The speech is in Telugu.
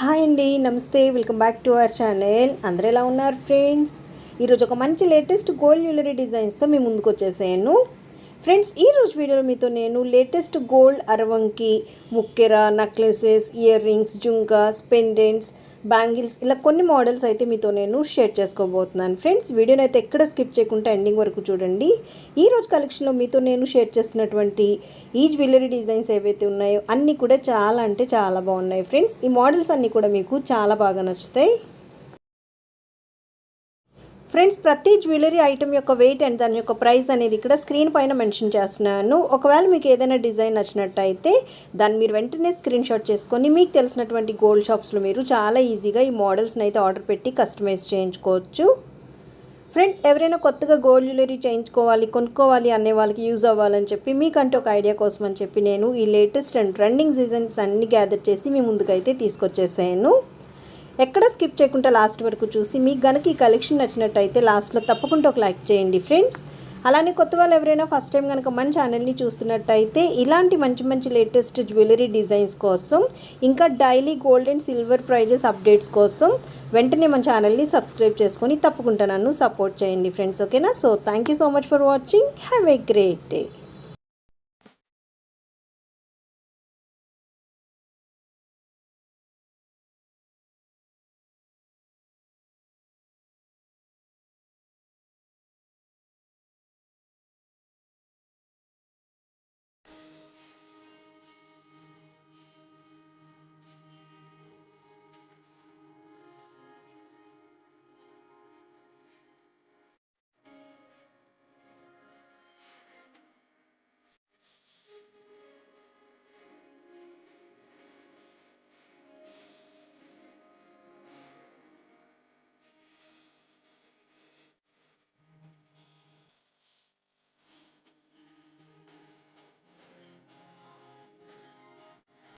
హాయ్ అండి నమస్తే. Welcome back to our channel. అందరూ ఎలా ఉన్నారు ఫ్రెండ్స్? ఈరోజు ఒక మంచి లేటెస్ట్ గోల్డ్ జ్యువెలరీ డిజైన్స్తో మీ ముందుకు వచ్చేసాను ఫ్రెండ్స్ ఈ రోజు వీడియోలో మీతో నేను లేటెస్ట్ గోల్డ్ అరవంకి ముక్కెర necklaces ear rings jhumkas pendants bangles ఇలా కొన్ని మోడల్స్ అయితే మీతో నేను షేర్ చేసుకోబోతున్నాను. ఫ్రెండ్స్ వీడియోని అయితే ఎక్కడ స్కిప్ చేయకుండా ఎండింగ్ వరకు చూడండి. ఈ రోజు కలెక్షన్లో మీతో నేను షేర్ చేస్తున్నటువంటి ఈ జ్యువెలరీ డిజైన్స్ ఏవైతే ఉన్నాయో అన్నీ కూడా చాలా అంటే చాలా బాగున్నాయి. ఫ్రెండ్స్ ఈ మోడల్స్ అన్నీ కూడా మీకు చాలా బాగా నచ్చుతాయి. ఫ్రెండ్స్ ప్రతి జ్యువెలరీ ఐటమ్ యొక్క వెయిట్ అండ్ దాని యొక్క ప్రైస్ అనేది ఇక్కడ స్క్రీన్ పైన మెన్షన్ చేస్తున్నాను. ఒకవేళ మీకు ఏదైనా డిజైన్ నచ్చినట్టయితే దాన్ని మీరు వెంటనే స్క్రీన్ షాట్ చేసుకొని మీకు తెలిసినటువంటి గోల్డ్ షాప్స్లో మీరు చాలా ఈజీగా ఈ మోడల్స్ని అయితే ఆర్డర్ పెట్టి కస్టమైజ్ చేయించుకోవచ్చు. ఫ్రెండ్స్ ఎవరైనా కొత్తగా గోల్డ్ జ్యువెలరీ చేయించుకోవాలి కొనుక్కోవాలి అనే వాళ్ళకి యూజ్ అవ్వాలని చెప్పి మీకంటే ఒక ఐడియా కోసం అని చెప్పి నేను ఈ లేటెస్ట్ అండ్ ట్రెండింగ్ సీజన్స్ అన్ని గ్యాదర్ చేసి మీ ముందుకైతే తీసుకొచ్చేసాను. ఎక్కడ స్కిప్ చేయకుండా లాస్ట్ వరకు చూసి మీకు గనక ఈ కలెక్షన్ నచ్చినట్టయితే లాస్ట్లో తప్పకుండా ఒక లైక్ చేయండి ఫ్రెండ్స్. అలానే కొత్త వాళ్ళు ఎవరైనా ఫస్ట్ టైం కనుక మన ఛానల్ని చూస్తున్నట్టయితే ఇలాంటి మంచి మంచి లేటెస్ట్ జ్యువెలరీ డిజైన్స్ కోసం ఇంకా daily gold and silver prices updates కోసం వెంటనే మన ఛానల్ని సబ్స్క్రైబ్ చేసుకొని తప్పకుండా నన్ను సపోర్ట్ చేయండి ఫ్రెండ్స్ ఓకేనా? So thank you so much for watching have a great day